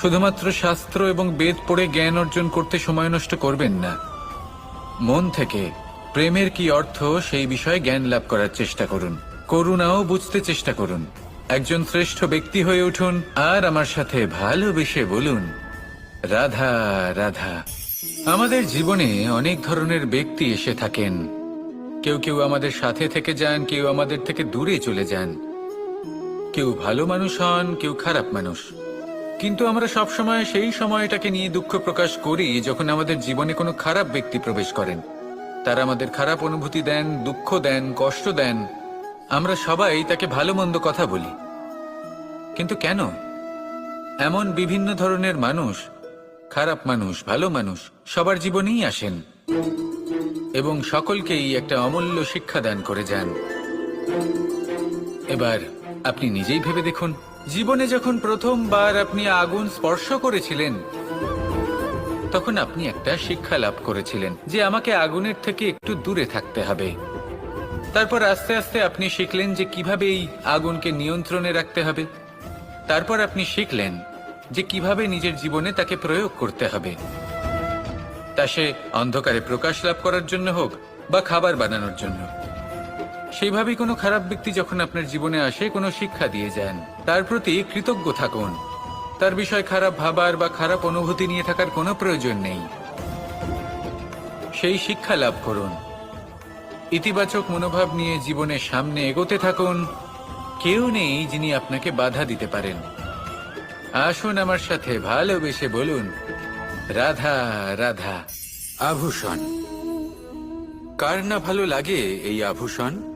শুধুমাত্র শাস্ত্র এবং বেদ পড়ে জ্ঞান অর্জন করতে সময় নষ্ট করবেন না। মন থেকে প্রেমের কি অর্থ, সেই বিষয়ে জ্ঞান লাভ করার চেষ্টা করুন। করুণাও বুঝতে চেষ্টা করুন। একজন শ্রেষ্ঠ ব্যক্তি হয়ে উঠুন আর আমার সাথে ভালোবেসে বলুন, রাধা রাধা। আমাদের জীবনে অনেক ধরনের ব্যক্তি এসে থাকেন। কেউ কেউ আমাদের সাথে থেকে যান, কেউ আমাদের থেকে দূরে চলে যান। কেউ ভালো মানুষ হন, কেউ খারাপ মানুষ। কিন্তু আমরা সবসময় সেই সময়টাকে নিয়ে দুঃখ প্রকাশ করি যখন আমাদের জীবনে কোনো খারাপ ব্যক্তি প্রবেশ করেন। তারা আমাদের খারাপ অনুভূতি দেন, দুঃখ দেন, কষ্ট দেন। আমরা সবাই তাকে ভালো মন্দ কথা বলি। কিন্তু কেন? এমন বিভিন্ন ধরনের মানুষ, খারাপ মানুষ, ভালো মানুষ সবার জীবনেই আসেন এবং সকলকেই একটা অমূল্য শিক্ষা দান করে যান। এবার আপনি নিজেই ভেবে দেখুন। জীবনে যখন প্রথমবার আপনি আগুন স্পর্শ করেছিলেন, তখন আপনি একটা শিক্ষা লাভ করেছিলেন যে আমাকে আগুনের থেকে একটু দূরে থাকতে হবে। তারপর আস্তে আস্তে আপনি শিখলেন যে কীভাবে এই আগুনকে নিয়ন্ত্রণে রাখতে হবে। তারপর আপনি শিখলেন যে কীভাবে নিজের জীবনে তাকে প্রয়োগ করতে হবে। তা সে অন্ধকারে প্রকাশ লাভ করার জন্য হোক বা খাবার বানানোর জন্য। সেইভাবেই কোনো খারাপ ব্যক্তি যখন আপনার জীবনে আসে, কোনো শিক্ষা দিয়ে যান। তার প্রতি কৃতজ্ঞ থাকুন। তার বিষয় খারাপ ভাবার বা খারাপ অনুভূতি নিয়ে থাকার কোনো প্রয়োজন নেই। সেই শিক্ষা লাভ করুন। ইতিবাচক মনোভাব নিয়ে জীবনের সামনে এগোতে থাকুন। কেউ নেই যিনি আপনাকে বাধা দিতে পারেন। আসুন আমার সাথে ভালোবেসে বলুন, রাধা রাধা, আভূষণ। কার না ভালো লাগে এই আভূষণ?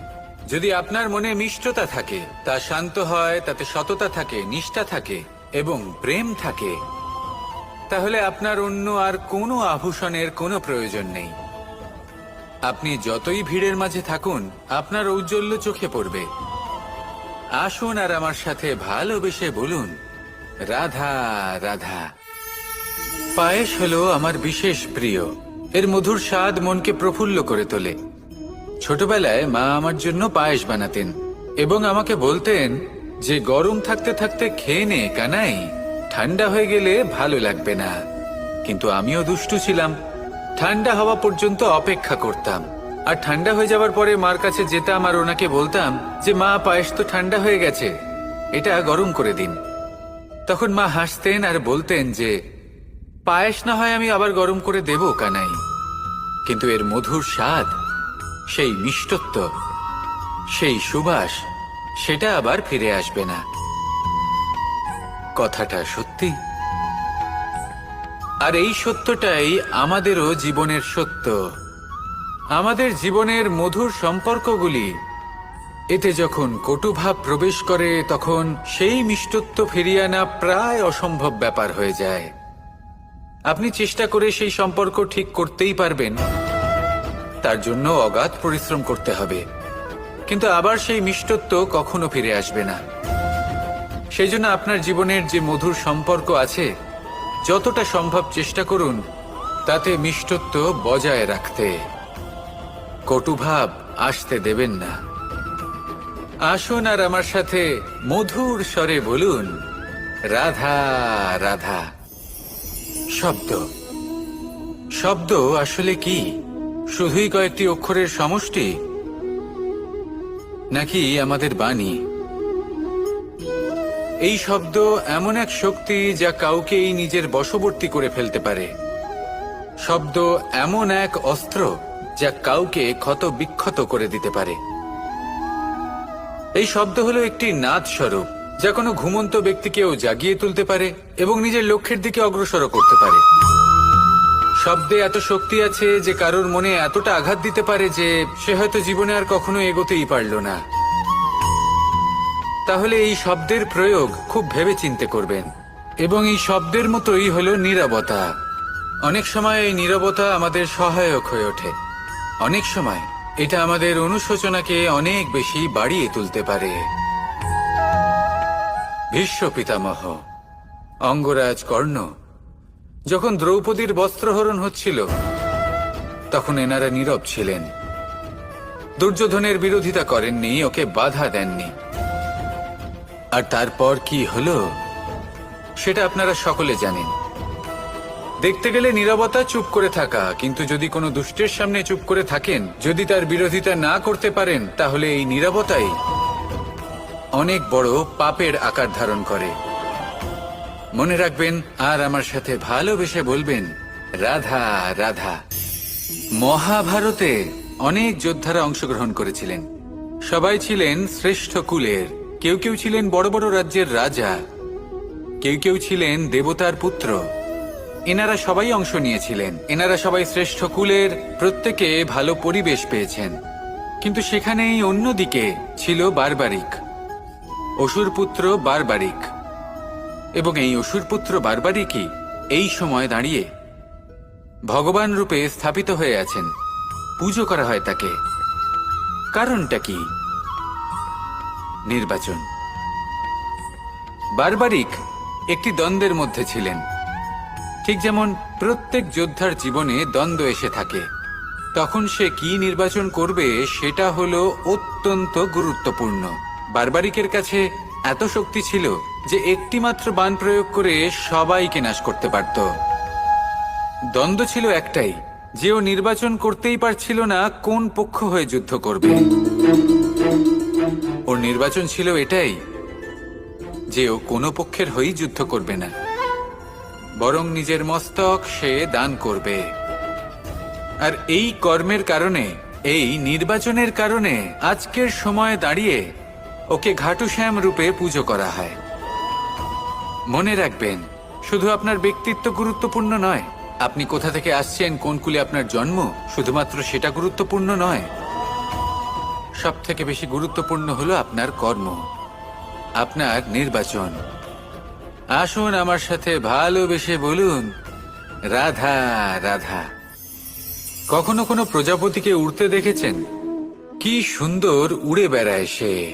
যদি আপনার মনে মিষ্টতা থাকে, তা শান্ত হয়, তাতে সততা থাকে, নিষ্ঠা থাকে এবং প্রেম থাকে, তাহলে আপনার অন্য আর কোনো আভূষণের কোনো প্রয়োজন নেই। আপনি যতই ভিড়ের মাঝে থাকুন, আপনার ঔজ্জ্বল্য চোখে পড়বে। আসুন আর আমার সাথে ভালোবেসে বলুন, রাধা রাধা। পায়েস হলো আমার বিশেষ প্রিয়। এর মধুর স্বাদ মনকে প্রফুল্ল করে তোলে। ছোটবেলায় মা আমার জন্য পায়েস বানাতেন এবং আমাকে বলতেন যে গরম থাকতে থাকতে খেয়ে নে, কানাই। ঠান্ডা হয়ে গেলে ভালো লাগবে না। কিন্তু আমিও দুষ্টু ছিলাম। ঠান্ডা হওয়া পর্যন্ত অপেক্ষা করতাম। আর ঠান্ডা হয়ে যাওয়ার পরে মার কাছে যেতাম আর ওনাকে বলতাম যে, মা, পায়েস তো ঠান্ডা হয়ে গেছে। এটা গরম করে দিন। তখন মা হাসতেন আর বলতেন যে, পায়েস না হয় আমি আবার গরম করে দেব, কানাই। কিন্তু এর মধুর স্বাদ সেই মিষ্টত্ব, সেই সুবাস, সেটা আবার ফিরে আসবে না। কথাটা সত্যি। আর এই সত্যটাই আমাদেরও জীবনের সত্য। আমাদের জীবনের মধুর সম্পর্কগুলি, এতে যখন কটুভাব প্রবেশ করে, তখন সেই মিষ্টত্ব ফিরিয়ে আনা প্রায় অসম্ভব ব্যাপার হয়ে যায়। আপনি চেষ্টা করে সেই সম্পর্ক ঠিক করতেই পারবেন। তার জন্য অগাধ পরিশ্রম করতে হবে। কিন্তু আবার সেই মিষ্টত্ব কখনো ফিরে আসবে না। সেই জন্য আপনার জীবনের যে মধুর সম্পর্ক আছে, যতটা সম্ভব চেষ্টা করুন, তাতে মিষ্টত্ব বজায় রাখতে। কটুভাব আসতে দেবেন না। আসুন আর আমার সাথে মধুর স্বরে বলুন, রাধা রাধা। শব্দ। শব্দ আসলে কি? শুধুই কয়েকটি অক্ষরের সমষ্টি? নাকি আমাদের বাণী? এই শব্দ এমন এক শক্তি যা কাউকেই নিজের বশবর্তী করে ফেলতে পারে। শব্দ এমন এক অস্ত্র যা কাউকে ক্ষত বিক্ষত করে দিতে পারে। এই শব্দ হলো একটি নাদ স্বরূপ যা কোনো ঘুমন্ত ব্যক্তিকেও জাগিয়ে তুলতে পারে এবং নিজের লক্ষ্যের দিকে অগ্রসর করতে পারে। শব্দে এত শক্তি আছে যে কারোর মনে এতটা আঘাত দিতে পারে যে সে হয়তো জীবনে আর কখনো এগোতেই পারল না। তাহলে এই শব্দের প্রয়োগ খুব ভেবে চিন্তে করবেন। এবং এই শব্দের মতোই হলো নীরবতা। অনেক সময় এই নীরবতা আমাদের সহায়ক হয়ে ওঠে। অনেক সময় এটা আমাদের অনুশোচনাকে অনেক বেশি বাড়িয়ে তুলতে পারে। ভীষ্ম পিতামহ, অঙ্গরাজ কর্ণ যখন দ্রৌপদীর বস্ত্রহরণ হচ্ছিল, তখন এনারা নীরব ছিলেন। দুর্যোধনের বিরোধিতা করেননি, ওকে বাধা দেননি। আর তারপর কি হলো, সেটা আপনারা সকলে জানেন। দেখতে গেলে নীরবতা চুপ করে থাকা, কিন্তু যদি কোনো দুষ্টের সামনে চুপ করে থাকেন, যদি তার বিরোধিতা না করতে পারেন, তাহলে এই নীরবতাই অনেক বড় পাপের আকার ধারণ করে। মনে রাখবেন, আর আমার সাথে ভালোবেসে বলবেন, রাধা রাধা। মহাভারতে অনেক যোদ্ধারা অংশগ্রহণ করেছিলেন। সবাই ছিলেন শ্রেষ্ঠ কুলের। কেউ কেউ ছিলেন বড় বড় রাজ্যের রাজা। কেউ কেউ ছিলেন দেবতার পুত্র। এনারা সবাই অংশ নিয়েছিলেন। এনারা সবাই শ্রেষ্ঠ কুলের প্রত্যেকে ভালো পরিবেশ পেয়েছেন। কিন্তু সেখানেই অন্যদিকে ছিল বারবারিক। অসুর পুত্র বারবারিক। এবং এই অসুর পুত্র বারবারিকই এই সময় দাঁড়িয়ে ভগবান রূপে স্থাপিত হয়ে আছেন? পুজো করা হয় তাকে। কারণটা কি? নির্বাচন। বারবারিক একটি দ্বন্দ্বের মধ্যে ছিলেন। ঠিক যেমন প্রত্যেক যোদ্ধার জীবনে দ্বন্দ্ব এসে থাকে, তখন সে কি নির্বাচন করবে সেটা হলো অত্যন্ত গুরুত্বপূর্ণ। বারবারিকের কাছে এত শক্তি ছিল যে একটি মাত্র বান প্রয়োগ করে সবাইকে নাশ করতে পারত। দ্বন্দ্ব ছিল একটাই যে ও নির্বাচন করতেই পারছিল না কোন পক্ষ হয়ে যুদ্ধ করবে। ওর নির্বাচন ছিল এটাই যে ও কোনো পক্ষের হয়েই যুদ্ধ করবে না। বরং নিজের মস্তক সে দান করবে। আর এই কর্মের কারণে, এই নির্বাচনের কারণে আজকের সময়ে দাঁড়িয়ে ওকে ঘাটুশ্যাম রূপে পুজো করা হয়। মনে রাখবেন, শুধু আপনার ব্যক্তিত্ব গুরুত্বপূর্ণ নয়। আপনি কোথা থেকে আসছেন, কোন কুলে আপনার জন্ম, শুধুমাত্র সেটা গুরুত্বপূর্ণ নয়। সব থেকে বেশি গুরুত্বপূর্ণ হলো আপনার কর্ম, আপনার নির্বাচন। আসুন আমার সাথে ভালোবেসে বলুন, রাধা রাধা, কখনো কোনো প্রজাপতিকে উড়তে দেখেছেন? কি সুন্দর উড়ে বেড়ায় সে।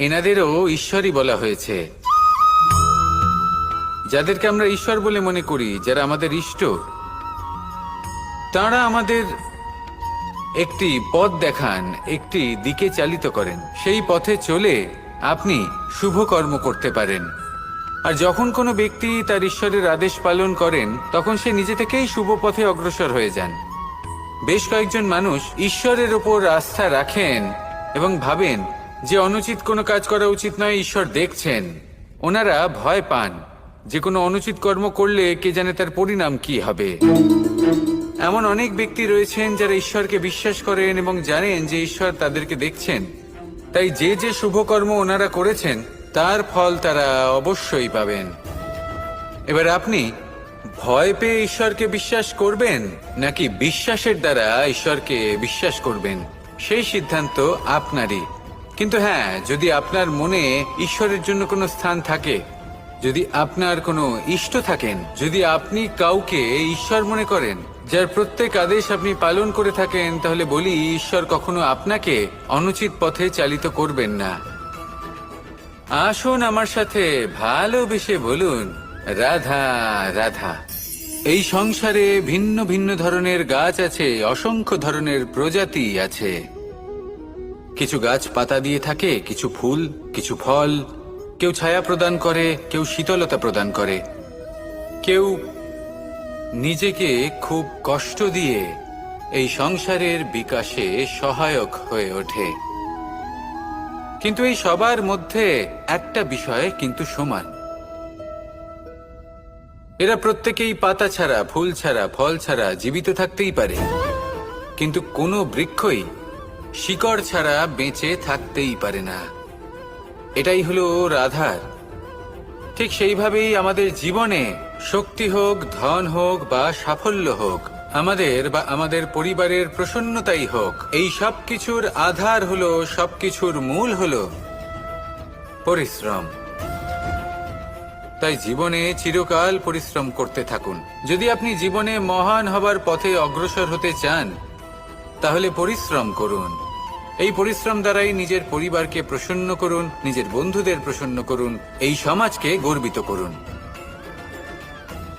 এনাদেরও ঈশ্বরই বলা হয়েছে। যাদেরকে আমরা ঈশ্বর বলে মনে করি, যারা আমাদের ইষ্ট, তারা আমাদের একটি পথ দেখান, একটি দিকে চালিত করেন। সেই পথে চলে আপনি শুভ কর্ম করতে পারেন। আর যখন কোনো ব্যক্তি তার ঈশ্বরের আদেশ পালন করেন, তখন সে নিজে থেকেই শুভ পথে অগ্রসর হয়ে যান। বেশ কয়েকজন মানুষ ঈশ্বরের ওপর আস্থা রাখেন এবং ভাবেন যে অনুচিত কোনো কাজ করা উচিত নয়, ঈশ্বর দেখছেন। ওনারা ভয় পান। যে কোনো অনুচিত কর্ম করলে কে জানে তার পরিণাম কি হবে। এমন অনেক ব্যক্তি রয়েছেন যারা ঈশ্বরকে বিশ্বাস করেন এবং জানেন যে ঈশ্বর তাদেরকে দেখছেন। তাই যে যে শুভকর্ম ওনারা করেছেন, তার ফল তারা অবশ্যই পাবেন। এবার আপনি ভয় পেয়ে ঈশ্বরকে বিশ্বাস করবেন, নাকি বিশ্বাসের দ্বারা ঈশ্বরকে বিশ্বাস করবেন? সেই সিদ্ধান্ত আপনারই। কিন্তু হ্যাঁ যদি আপনার মনে ঈশ্বরের জন্য কোনো স্থান থাকে, যদি আপনার কোনো ইষ্ট থাকেন, যদি আপনি কাউকে ঈশ্বর মনে করেন, যার প্রত্যেক আদেশ আপনি পালন করে থাকেন, তাহলে বলি ঈশ্বর কখনো আপনাকে অনুচিত পথে চালিত করবেন না। আসুন আমার সাথে ভালোবেসে বলুন, রাধা রাধা। এই সংসারে ভিন্ন ভিন্ন ধরনের গাছ আছে, অসংখ্য ধরনের প্রজাতি আছে। কিছু গাছ পাতা দিয়ে থাকে, কিছু ফুল, কিছু ফল। কেউ ছায়া প্রদান করে, কেউ শীতলতা প্রদান করে। কেউ নিজেকে খুব কষ্ট দিয়ে এই সংসারের বিকাশে সহায়ক হয়ে ওঠে। কিন্তু এই সবার মধ্যে একটা বিষয় কিন্তু সমান। এরা প্রত্যেকেই পাতা ছাড়া, ফুল ছাড়া, ফল ছাড়া জীবিত থাকতেই পারে। কিন্তু কোনো বৃক্ষই শিকড় ছাড়া বেঁচে থাকতেই পারে না। এটাই হলো রাধার ঠিক সেইভাবেই আমাদের জীবনে শক্তি হোক, ধন হোক বা সাফল্য হোক, আমাদের বা আমাদের পরিবারের প্রসন্নতাই হোক, এই সব কিছুর আধার হলো, সবকিছুর মূল হলো পরিশ্রম। তাই জীবনে চিরকাল পরিশ্রম করতে থাকুন। যদি আপনি জীবনে মহান হবার পথে অগ্রসর হতে চান তাহলে পরিশ্রম করুন। এই পরিশ্রম দ্বারাই নিজের পরিবারকে প্রসন্ন করুন, নিজের বন্ধুদের প্রসন্ন করুন, এই সমাজকে গর্বিত করুন।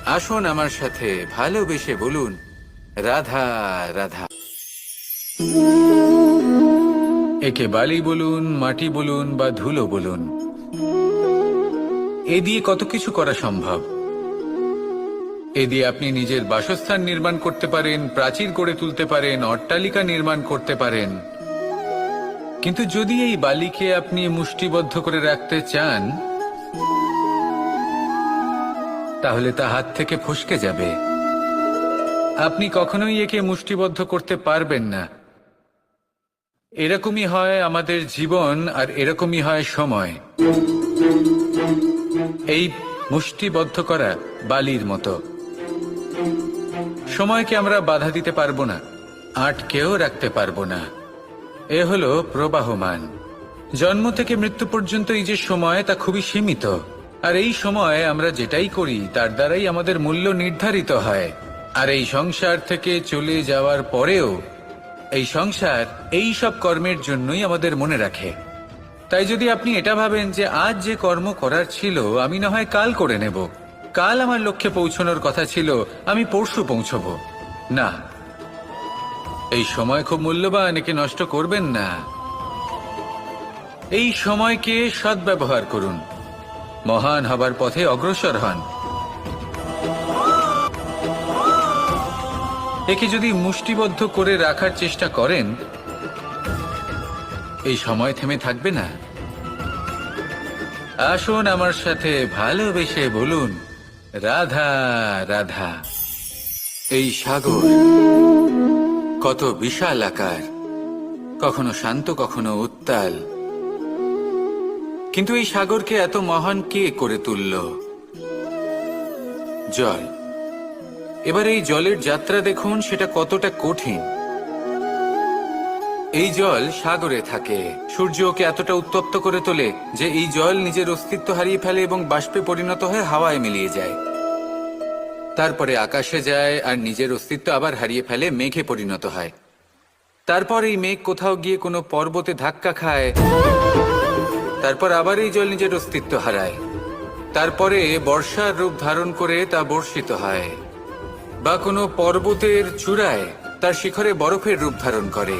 আসুন আমার সাথে ভালোবেসে বলুন, রাধা রাধা। একে বালি বলুন, মাটি বলুন বা ধুলো বলুন। এ দিয়ে কত কিছু করা সম্ভব। এ দিয়ে আপনি নিজের বাসস্থান নির্মাণ করতে পারেন, প্রাচীর গড়ে তুলতে পারেন, অট্টালিকা নির্মাণ করতে পারেন। কিন্তু যদি এই বালিকে আপনি মুষ্টিবদ্ধ করে রাখতে চান, তাহলে তা হাত থেকে ফসকে যাবে। আপনি কখনোই একে মুষ্টিবদ্ধ করতে পারবেন না। এরকমই হয় আমাদের জীবন আর এরকমই হয় সময়। এই মুষ্টিবদ্ধ করা বালির মতো। সময়কে আমরা বাধা দিতে পারব না, আটকেও রাখতে পারব না। এ হলো প্রবাহমান। জন্ম থেকে মৃত্যু পর্যন্ত এই যে সময়, তা খুবই সীমিত। আর এই সময় আমরা যেটাই করি, তার দ্বারাই আমাদের মূল্য নির্ধারিত হয়। আর এই সংসার থেকে চলে যাওয়ার পরেও, এই সংসার এই সব কর্মের জন্যই আমাদের মনে রাখে। তাই যদি আপনি এটা ভাবেন যে আজ যে কর্ম করার ছিল, আমি না হয় কাল করে নেব। কাল আমার লক্ষ্যে পৌঁছানোর কথা ছিল, আমি পরশু পৌঁছবো। না, এই সময় খুব মূল্যবান, একে নষ্ট করবেন না। এই সময়কে সদ্ব্যবহার করুন। মহান হবার পথে অগ্রসর হন। একে যদি মুষ্টিবদ্ধ করে রাখার চেষ্টা করেন, এই সময় থেমে থাকবে না। আসুন আমার সাথে ভালোবেসে বলুন রাধা রাধা। এই সাগর কত বিশাল আকার, কখনো শান্ত, কখনো উত্তাল। কিন্তু এই সাগরকে এত মহান কে করে তুলল? জল। এবার এই জলের যাত্রা দেখুন, সেটা কতটা কঠিন। এই জল সাগরে থাকে। সূর্য ওকে এতটা উত্তপ্ত করে তোলে যে এই জল নিজের অস্তিত্ব হারিয়ে ফেলে এবং বাষ্পে পরিণত হয়ে হাওয়ায় মিলিয়ে যায়। তারপরে আকাশে যায় আর নিজের অস্তিত্ব আবার হারিয়ে ফেলে মেঘে পরিণত হয়। তারপর এই মেঘ কোথাও গিয়ে কোনো পর্বতে ধাক্কা খায়। তারপর আবার এই জল নিজের অস্তিত্ব হারায়। তারপরে বর্ষার রূপ ধারণ করে তা বর্ষিত হয় বা কোনো পর্বতের চূড়ায় তার শিখরে বরফের রূপ ধারণ করে।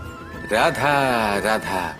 রাধা রাধা।